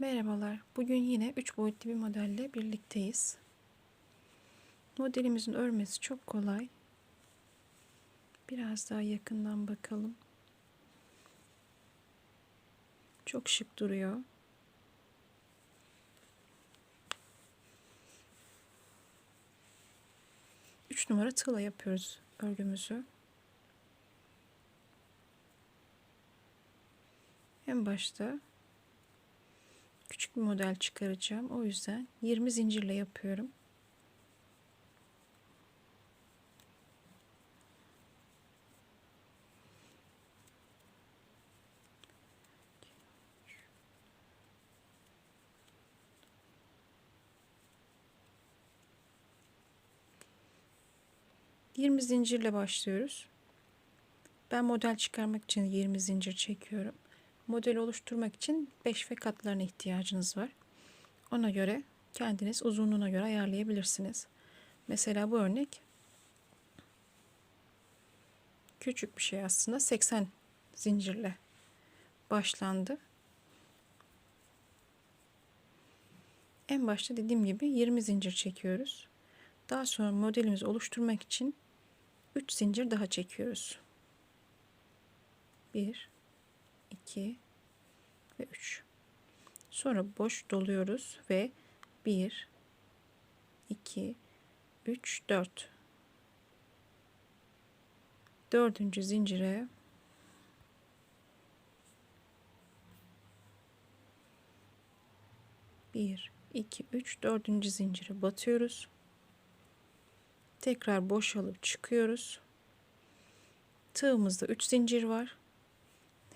Merhabalar. Bugün yine 3 boyutlu bir modelle birlikteyiz. Modelimizin örmesi çok kolay. Biraz daha yakından bakalım. Çok şık duruyor. Üç numara tığla yapıyoruz örgümüzü. En başta bir model çıkaracağım. O yüzden 20 zincirle yapıyorum. Yirmi zincirle başlıyoruz. Ben model çıkarmak için 20 zincir çekiyorum model oluşturmak için 5 ve katlarına ihtiyacınız var. Ona göre kendiniz uzunluğuna göre ayarlayabilirsiniz. Mesela bu örnek küçük bir şey aslında 80 zincirle başlandı. En başta dediğim gibi 20 zincir çekiyoruz. Daha sonra modelimizi oluşturmak için 3 zincir daha çekiyoruz. 1 2 ve 3. Sonra boş doluyoruz ve 1 2 3 4 dördüncü zincire bir, iki, üç, dördüncü zincire batıyoruz. Tekrar boşalıp çıkıyoruz. Tığımızda üç zincir var.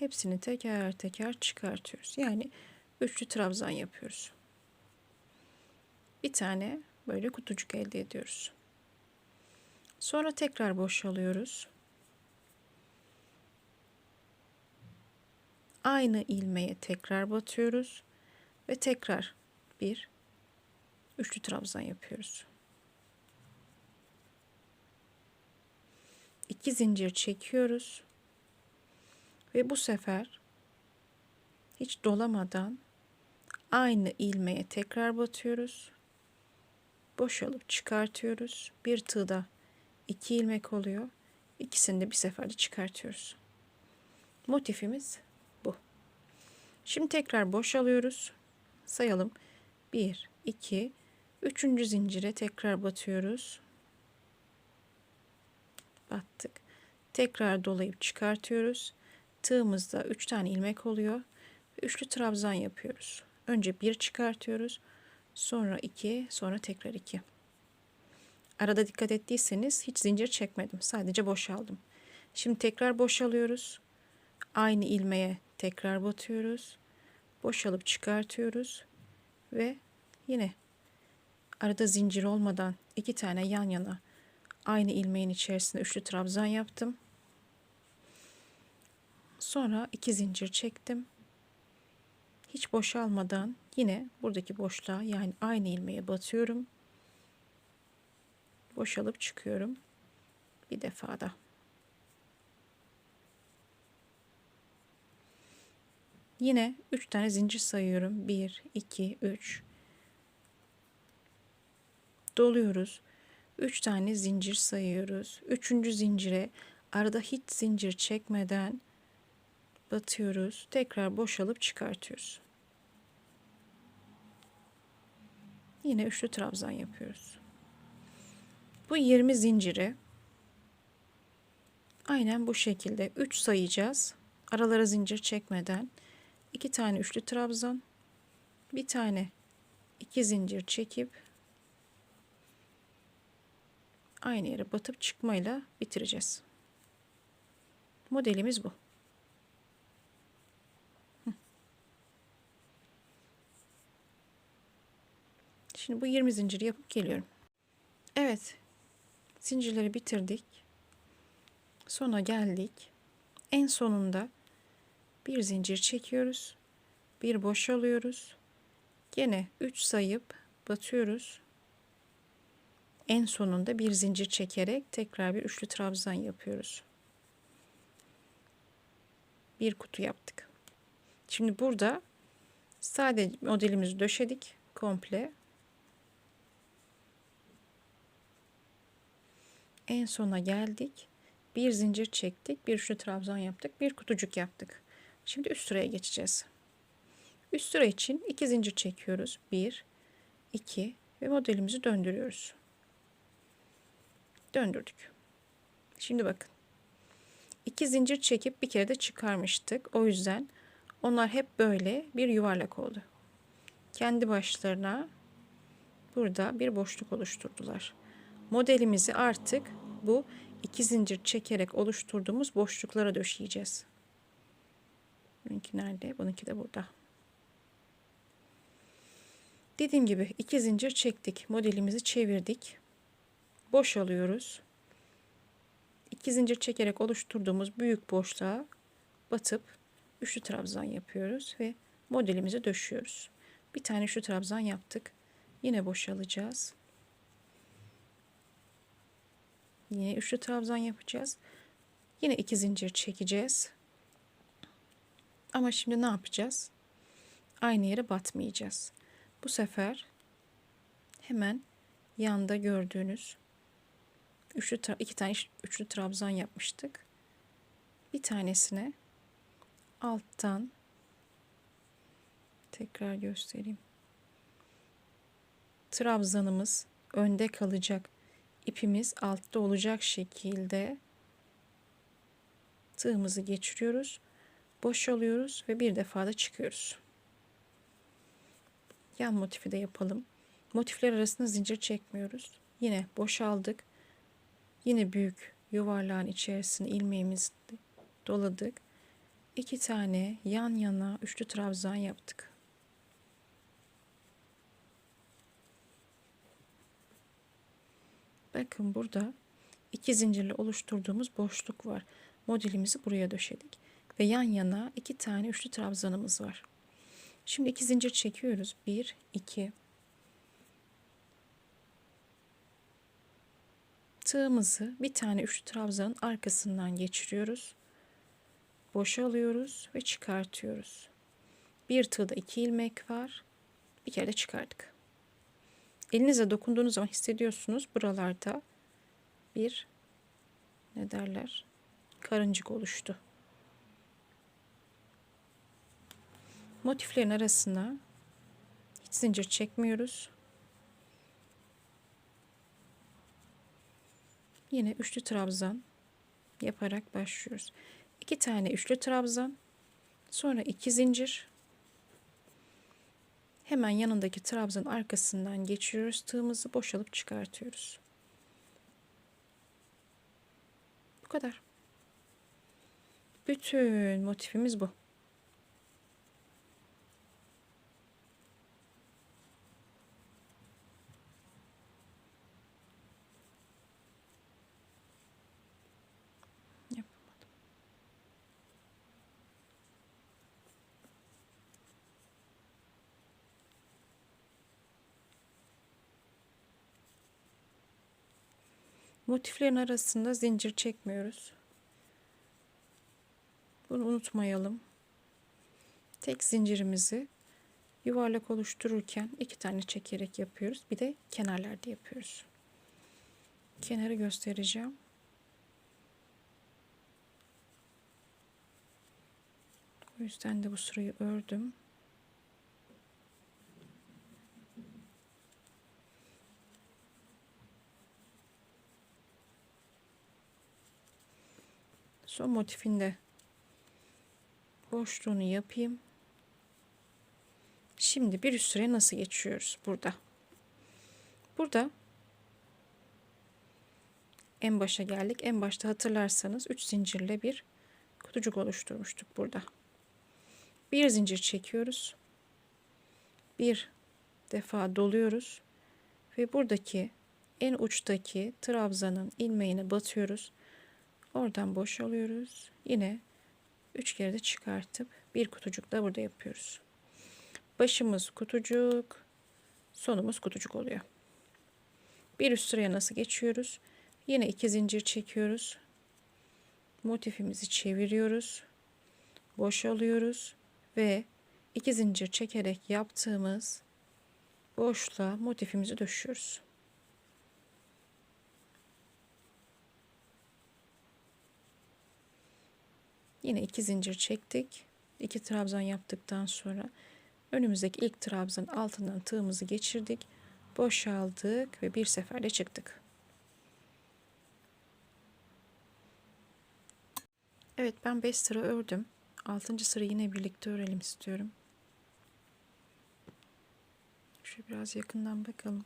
Hepsini teker teker çıkartıyoruz. Yani üçlü trabzan yapıyoruz. Bir tane böyle kutucuk elde ediyoruz. Sonra tekrar boşalıyoruz. Aynı ilmeğe tekrar batıyoruz ve tekrar bir üçlü trabzan yapıyoruz. İki zincir çekiyoruz. Ve bu sefer hiç dolamadan aynı ilmeğe tekrar batıyoruz. Boşalıp çıkartıyoruz. Bir tığda iki ilmek oluyor. İkisini de bir seferde çıkartıyoruz. Motifimiz bu. Şimdi tekrar boşalıyoruz. Sayalım. 1, 2, 3. zincire tekrar batıyoruz. Battık. Tekrar dolayıp çıkartıyoruz. Tığımızda 3 tane ilmek oluyor. Üçlü trabzan yapıyoruz. Önce bir çıkartıyoruz. Sonra iki, sonra tekrar iki. Arada dikkat ettiyseniz hiç zincir çekmedim. Sadece boşaldım. Şimdi tekrar boşalıyoruz. Aynı ilmeğe tekrar batıyoruz. Boşalıp çıkartıyoruz. Ve yine arada zincir olmadan iki tane yan yana aynı ilmeğin içerisinde üçlü trabzan yaptım. Sonra iki zincir çektim. Hiç boşalmadan yine buradaki boşluğa yani aynı ilmeğe batıyorum. Boşalıp çıkıyorum. Bir defa da. Yine 3 tane zincir sayıyorum. 1, 2, 3. Doluyoruz. 3 tane zincir sayıyoruz. Üçüncü zincire arada hiç zincir çekmeden batıyoruz. Tekrar boşalıp çıkartıyoruz. Yine üçlü trabzan yapıyoruz. Bu 20 zinciri aynen bu şekilde 3 sayacağız. Aralara zincir çekmeden 2 tane üçlü trabzan, bir tane iki zincir çekip aynı yere batıp çıkmayla bitireceğiz. Modelimiz bu. Şimdi bu 20 zinciri yapıp geliyorum. Evet. Zincirleri bitirdik. Sona geldik. En sonunda bir zincir çekiyoruz. Bir boşalıyoruz. Gene 3 sayıp batıyoruz. En sonunda bir zincir çekerek tekrar bir üçlü trabzan yapıyoruz. Bir kutu yaptık. Şimdi burada Sadece modelimizi döşedik komple. En sona geldik. Bir zincir çektik, bir üçlü trabzan yaptık, bir kutucuk yaptık. Şimdi üst sıraya geçeceğiz. Üst sıra için iki zincir çekiyoruz. Bir, iki ve modelimizi döndürüyoruz. Döndürdük. Şimdi bakın. İki zincir çekip bir kere de çıkarmıştık. O yüzden onlar hep böyle bir yuvarlak oldu. Kendi başlarına burada bir boşluk oluşturdular. Modelimizi artık bu iki zincir çekerek oluşturduğumuz boşluklara döşeyeceğiz. Bununki nerede? Bununki de burada. Dediğim gibi iki zincir çektik. Modelimizi çevirdik. Boş alıyoruz. İki zincir çekerek oluşturduğumuz büyük boşluğa batıp üçlü trabzan yapıyoruz ve modelimizi döşüyoruz. Bir tane üçlü trabzan yaptık. Yine boşalacağız. Yine üçlü trabzan yapacağız. Yine iki zincir çekeceğiz. Ama şimdi ne yapacağız? Aynı yere batmayacağız. Bu sefer hemen yanda gördüğünüz üçlü iki tane üçlü trabzan yapmıştık. Bir tanesine alttan tekrar göstereyim. Trabzanımız önde kalacak. İpimiz altta olacak şekilde tığımızı geçiriyoruz. Boşalıyoruz ve bir defa da çıkıyoruz. Yan motifi de yapalım. Motifler arasında zincir çekmiyoruz. Yine boşaldık. Yine büyük yuvarlağın içerisine ilmeğimizi doladık. İki tane yan yana üçlü trabzan yaptık. Bakın burada iki zincirle oluşturduğumuz boşluk var. Modelimizi buraya döşedik ve yan yana iki tane üçlü trabzanımız var. Şimdi iki zincir çekiyoruz. Bir, iki. Tığımızı bir tane üçlü trabzanın arkasından geçiriyoruz. Boşalıyoruz ve çıkartıyoruz. Bir tığda iki ilmek var. Bir kere de çıkardık. Elinize dokunduğunuz zaman hissediyorsunuz buralarda bir ne derler karıncık oluştu. Motiflerin arasına hiç zincir çekmiyoruz. Yine üçlü trabzan yaparak başlıyoruz. İki tane üçlü trabzan, sonra iki zincir. Hemen yanındaki trabzan arkasından geçiyoruz. Tığımızı boşalıp çıkartıyoruz. Bu kadar. Bütün motifimiz bu. Motiflerin arasında zincir çekmiyoruz. Bunu unutmayalım. Tek zincirimizi yuvarlak oluştururken iki tane çekerek yapıyoruz. Bir de kenarlarda yapıyoruz. Kenarı göstereceğim. O yüzden de bu sırayı ördüm. Son motifinde boşluğunu yapayım. Şimdi bir üst sıraya nasıl geçiyoruz burada? Burada en başa geldik. En başta hatırlarsanız 3 zincirle bir kutucuk oluşturmuştuk burada. Bir zincir çekiyoruz. Bir defa doluyoruz ve buradaki en uçtaki trabzanın ilmeğini batıyoruz. Oradan boşalıyoruz. Yine 3 kere de çıkartıp bir kutucuk da burada yapıyoruz. Başımız kutucuk, sonumuz kutucuk oluyor. Bir üst sıraya nasıl geçiyoruz? Yine iki zincir çekiyoruz. Motifimizi çeviriyoruz. Boşalıyoruz ve iki zincir çekerek yaptığımız boşluğa motifimizi döşüyoruz. Yine iki zincir çektik. İki trabzan yaptıktan sonra önümüzdeki ilk trabzanın altından tığımızı geçirdik. Boşaldık ve bir seferde çıktık. Evet ben 5 sıra ördüm. 6. sıra yine birlikte örelim istiyorum. Şöyle biraz yakından bakalım.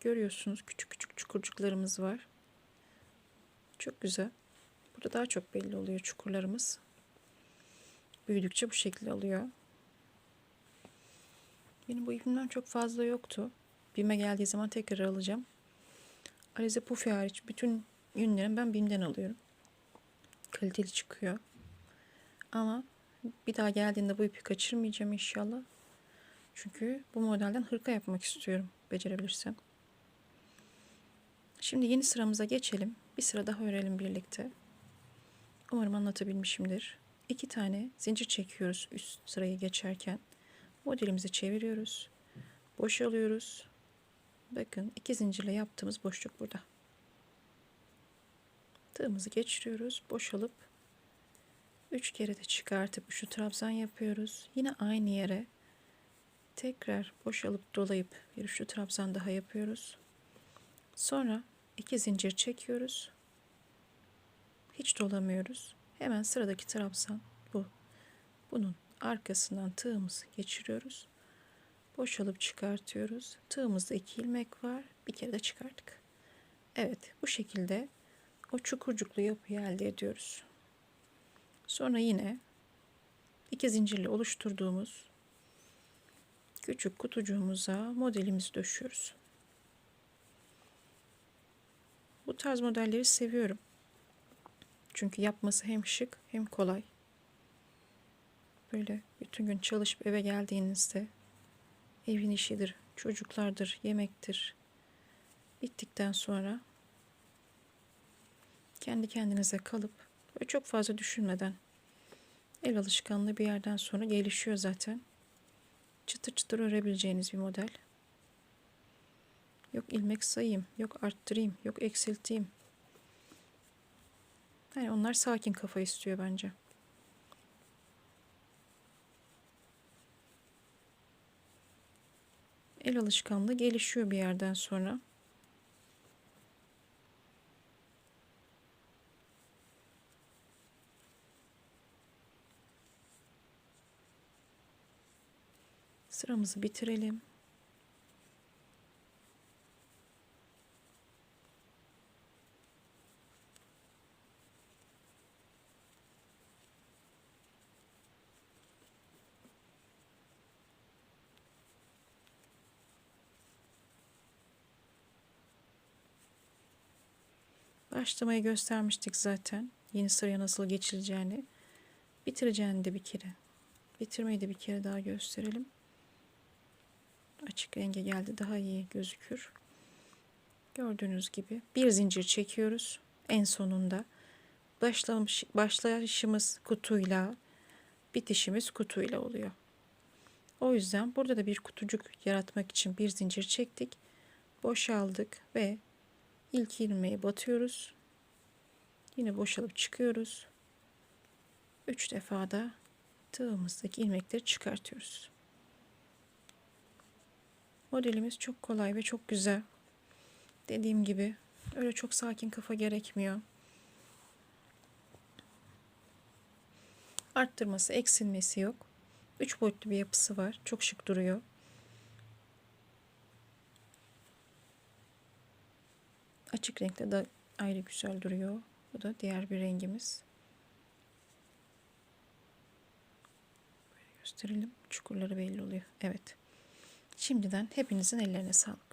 Görüyorsunuz küçük küçük çukurcuklarımız var. Çok güzel. Burada daha çok belli oluyor çukurlarımız. Büyüdükçe bu şekilde oluyor. Benim bu ipimden çok fazla yoktu. Bime geldiği zaman tekrar alacağım. Alize Pufi hariç bütün yünlerim ben Bim'den alıyorum. Kaliteli çıkıyor. Ama bir daha geldiğinde bu ipi kaçırmayacağım inşallah. Çünkü bu modelden hırka yapmak istiyorum. Becerebilirsem. Şimdi yeni sıramıza geçelim. Bir sıra daha örelim birlikte. Umarım anlatabilmişimdir. İki tane zincir çekiyoruz üst sırayı geçerken. Modelimizi çeviriyoruz. Boşalıyoruz. Bakın iki zincirle yaptığımız boşluk burada. Tığımızı geçiriyoruz. Boşalıp üç kere de çıkartıp şu trabzan yapıyoruz. Yine aynı yere tekrar boşalıp dolayıp bir üçlü trabzan daha yapıyoruz. Sonra iki zincir çekiyoruz. Hiç dolamıyoruz. Hemen sıradaki trabzan bu. Bunun arkasından tığımızı geçiriyoruz. Boşalıp çıkartıyoruz. Tığımızda iki ilmek var. Bir kere de çıkarttık. Evet bu şekilde o çukurcuklu yapıyı elde ediyoruz. Sonra yine iki zincirli oluşturduğumuz küçük kutucuğumuza modelimizi döşüyoruz. Bu tarz modelleri seviyorum. Çünkü yapması hem şık hem kolay. Böyle bütün gün çalışıp eve geldiğinizde evin işidir, çocuklardır, yemektir. Bittikten sonra kendi kendinize kalıp ve çok fazla düşünmeden el alışkanlığı bir yerden sonra gelişiyor zaten. Çıtır çıtır örebileceğiniz bir model. Yok ilmek sayayım, yok arttırayım, yok eksilteyim. Yani onlar sakin kafa istiyor bence. El alışkanlığı gelişiyor bir yerden sonra. Sıramızı bitirelim. Başlamayı göstermiştik zaten. Yeni sıraya nasıl geçileceğini. Bitireceğini de bir kere. Bitirmeyi de bir kere daha gösterelim. Açık renge geldi. Daha iyi gözükür. Gördüğünüz gibi bir zincir çekiyoruz. En sonunda başlamış, başlayışımız kutuyla bitişimiz kutuyla oluyor. O yüzden burada da bir kutucuk yaratmak için bir zincir çektik. Boşaldık ve ilk ilmeği batıyoruz. Yine boşalıp çıkıyoruz. Üç defa da tığımızdaki ilmekleri çıkartıyoruz. Modelimiz çok kolay ve çok güzel. Dediğim gibi öyle çok sakin kafa gerekmiyor. Arttırması, eksilmesi yok. Üç boyutlu bir yapısı var. Çok şık duruyor. Açık renkte de ayrı güzel duruyor. Bu da diğer bir rengimiz. Gösterelim. Çukurları belli oluyor. Evet. Şimdiden hepinizin ellerine sağlık.